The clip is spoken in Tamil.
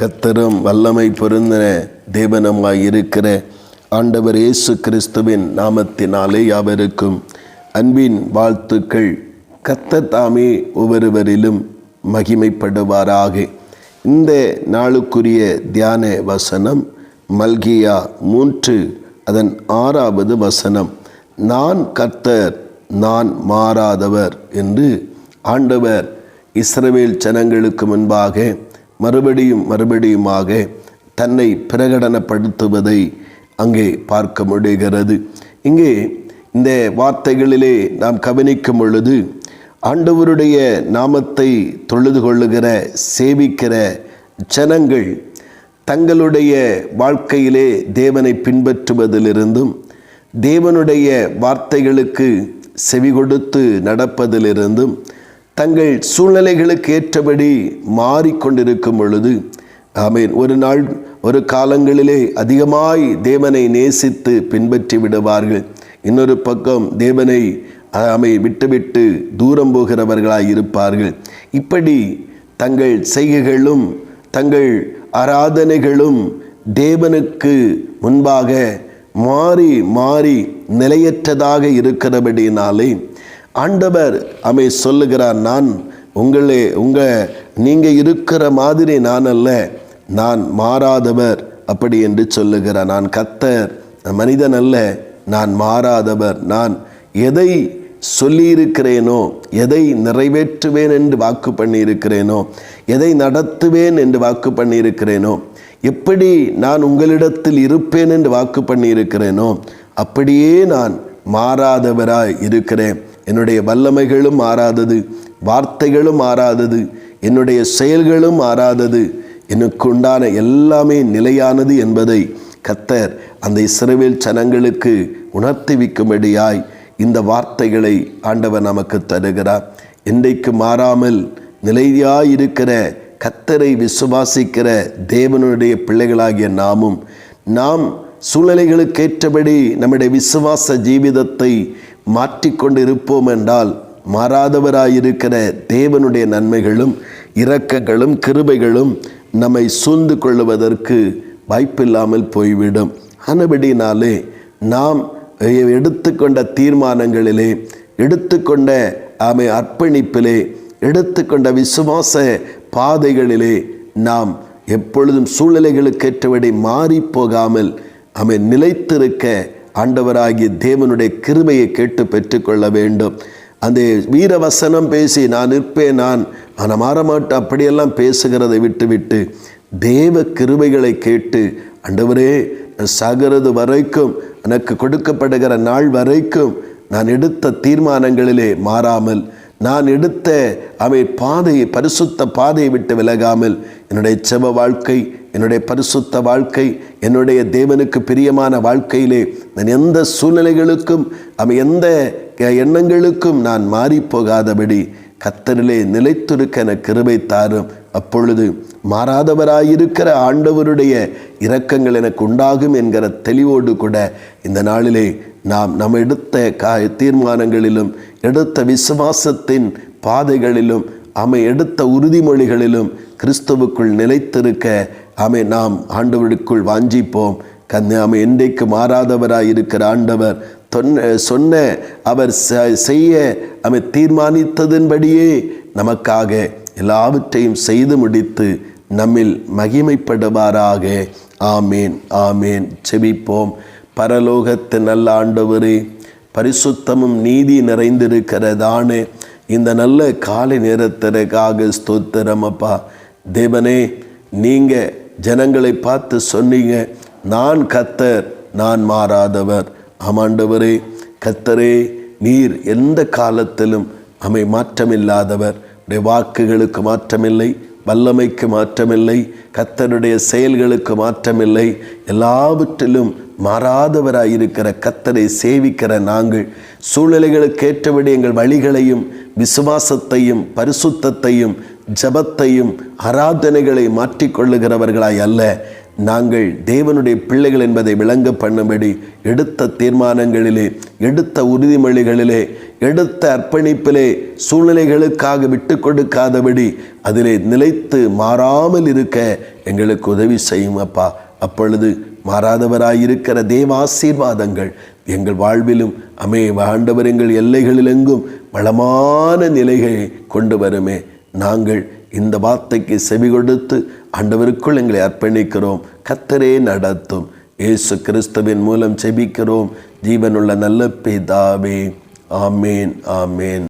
கத்தரும் வல்லமை பொருந்தின தேவனமாய் இருக்கிற ஆண்டவர் இயேசு கிறிஸ்துவின் நாமத்தினாலே யாவருக்கும் அன்பின் வாழ்த்துக்கள். கத்தர் தாமே ஒவ்வொருவரிலும் மகிமைப்படுவாராக. இந்த நாளுக்குரிய தியான வசனம் மல்கியா மூன்று அதன் ஆறாவது வசனம். நான் கர்த்தர் நான் மாறாதவர் என்று ஆண்டவர் இஸ்ரவேல் ஜனங்களுக்கு முன்பாக மறுபடியும் மறுபடியுமாக தன்னை பிரகடனப்படுத்துவதை அங்கே பார்க்க முடிகிறது. இங்கே இந்த வார்த்தைகளிலே நாம் கவனிக்கும் பொழுது ஆண்டவருடைய நாமத்தை தொழுது கொள்ளுகிற சேவிக்கிற ஜனங்கள் தங்களுடைய வாழ்க்கையிலே தேவனை பின்பற்றுவதிலிருந்தும் தேவனுடைய வார்த்தைகளுக்கு செவி கொடுத்து நடப்பதிலிருந்தும் தங்கள் சூழ்நிலைகளுக்கு ஏற்றபடி மாறிக்கொண்டிருக்கும் பொழுது ஆமீன். ஒரு நாள் ஒரு காலங்களிலே அதிகமாய் தேவனை நேசித்து பின்பற்றி விடுவார்கள். இன்னொரு பக்கம் தேவனை அமை விட்டுவிட்டு தூரம் போகிறவர்களாய் இருப்பார்கள். இப்படி தங்கள் செய்கைகளும் தங்கள் ஆராதனைகளும் தேவனுக்கு முன்பாக மாறி மாறி நிலையற்றதாக இருக்கிறபடினாலே ஆண்டவர் அமை சொல்லுகிறார் நான் உங்களே உங்கள் நீங்கள் இருக்கிற மாதிரி நான் அல்ல. நான் மாறாதவர். அப்படி என்று சொல்லுகிறார் நான் கத்தர் மனிதன் அல்ல. நான் மாறாதவர். நான் எதை சொல்லியிருக்கிறேனோ எதை நிறைவேற்றுவேன் என்று வாக்கு பண்ணியிருக்கிறேனோ எதை நடத்துவேன் என்று வாக்கு பண்ணியிருக்கிறேனோ எப்படி நான் உங்களிடத்தில் இருப்பேன் என்று வாக்கு பண்ணியிருக்கிறேனோ அப்படியே நான் மாறாதவராய் இருக்கிறேன். என்னுடைய வல்லமைகளும் மாறாதது வார்த்தைகளும் மாறாதது என்னுடைய செயல்களும் மாறாதது. எனக்கு உண்டான எல்லாமே நிலையானது என்பதை கத்தர் அந்த இஸ்ரவேல் சனங்களுக்கு உணர்த்திவிக்கும்படியாய் இந்த வார்த்தைகளை ஆண்டவர் நமக்கு தருகிறார். இன்றைக்கு மாறாமல் நிலையாயிருக்கிற கத்தரை விசுவாசிக்கிற தேவனுடைய பிள்ளைகளாகிய நாமும் நாம் சூழ்நிலைகளுக்கேற்றபடி நம்முடைய விசுவாச ஜீவிதத்தை மாற்றிக்கொண்டு இருப்போம் என்றால் மாறாதவராயிருக்கிற தேவனுடைய நன்மைகளும் இரக்கங்களும் கிருபைகளும் நம்மை சூழ்ந்து கொள்ளுவதற்கு வாய்ப்பில்லாமல் போய்விடும். அனுபடினாலே நாம் எடுத்துக்கொண்ட தீர்மானங்களிலே எடுத்துக்கொண்ட ஆமை அர்ப்பணிப்பிலே எடுத்துக்கொண்ட விசுவாச பாதைகளிலே நாம் எப்பொழுதும் சூழ்நிலைகளுக்கேற்றபடி மாறி போகாமல் அவை நிலைத்திருக்க ஆண்டவராகிய தேவனுடைய கிருமையை கேட்டு பெற்றுக்கொள்ள வேண்டும். அந்த வீரவசனம் பேசி நான் நிற்பேன் நான் நான் மாறமாட்டேன் அப்படியெல்லாம் பேசுகிறதை விட்டுவிட்டு தேவ கிருமைகளை கேட்டு ஆண்டவரே சாகிறது வரைக்கும் எனக்கு கொடுக்கப்படுகிற நாள் வரைக்கும் நான் எடுத்த தீர்மானங்களிலே மாறாமல் நான் எடுத்த அவை பாதையை பரிசுத்த பாதையை விட்டு விலகாமல் என்னுடைய செவ வாழ்க்கை என்னுடைய பரிசுத்த வாழ்க்கை என்னுடைய தேவனுக்கு பிரியமான வாழ்க்கையிலே நான் எந்த சூழ்நிலைகளுக்கும் அவன் எந்த எண்ணங்களுக்கும் நான் மாறி போகாதபடி கத்தரிலே நிலைத்திருக்க என கிருபை தாரும். அப்பொழுது மாறாதவராயிருக்கிற ஆண்டவருடைய இரக்கங்கள் எனக்கு உண்டாகும் என்கிற தெளிவோடு கூட இந்த நாளிலே நாம் நம்ம எடுத்த கா தீர்மானங்களிலும் எடுத்த விசுவாசத்தின் பாதைகளிலும் அமை எடுத்த உறுதிமொழிகளிலும் கிறிஸ்துவுக்குள் நிலைத்திருக்க அமை நாம் ஆண்டவருக்குள் வாஞ்சிப்போம். கன்னியாமை என்றைக்கு மாறாதவராயிருக்கிற ஆண்டவர் தொன்ன சொன்ன அவர் செய்ய அமை தீர்மானித்ததன்படியே நமக்காக எல்லாவற்றையும் செய்து முடித்து நம்மில் மகிமைப்படுவாராக. ஆமேன் ஆமேன். செபிப்போம். பரலோகத்து நல்ல ஆண்டவரே பரிசுத்தமும் நீதி நிறைந்திருக்கிறதானே இந்த நல்ல காலை நேரத்திற்காக ஸ்தோத்திரம் அப்பா. தேவனே நீங்கள் ஜனங்களை பார்த்து சொன்னீங்க நான் கத்தர் நான் மாறாதவர். ஆமாண்டவரே கத்தரே நீர் எந்த காலத்திலும் அமை மாற்றமில்லாதவர். உடைய வாக்குகளுக்கு மாற்றமில்லை வல்லமைக்கு மாற்றமில்லை கத்தருடைய செயல்களுக்கு மாற்றமில்லை. எல்லாவற்றிலும் மாறாதவராயிருக்கிற கத்தரை சேவிக்கிற நாங்கள் சூழ்நிலைகளுக்கு ஏற்றபடி எங்கள் வழிகளையும் விசுவாசத்தையும் பரிசுத்தத்தையும் ஜபத்தையும் ஆராதனைகளை மாற்றிக்கொள்ளுகிறவர்களாய் அல்ல. நாங்கள் தேவனுடைய பிள்ளைகள் என்பதை விளங்க பண்ணும்படி எடுத்த தீர்மானங்களிலே எடுத்த உறுதிமொழிகளிலே எடுத்த அர்ப்பணிப்பிலே சூழ்நிலைகளுக்காக விட்டு கொடுக்காதபடி அதிலே நிலைத்து மாறாமல் இருக்க எங்களுக்கு உதவி செய்யும் அப்பா. அப்பொழுது மாறாதவராயிருக்கிற தேவ ஆசீர்வாதங்கள் எங்கள் வாழ்விலும் அமே ஆண்டவர் எங்கள் எல்லைகளிலெங்கும் வளமான நிலைகளை கொண்டு வருமே. நாங்கள் இந்த வார்த்தைக்கு செவி கொடுத்து ஆண்டவருக்குள் எங்களை அர்ப்பணிக்கிறோம். கத்தரே நடத்தும். இயேசு கிறிஸ்துவின் மூலம் செபிக்கிறோம். ஜீவனுள்ள நல்ல பிதாவே. ஆமேன் ஆமேன்.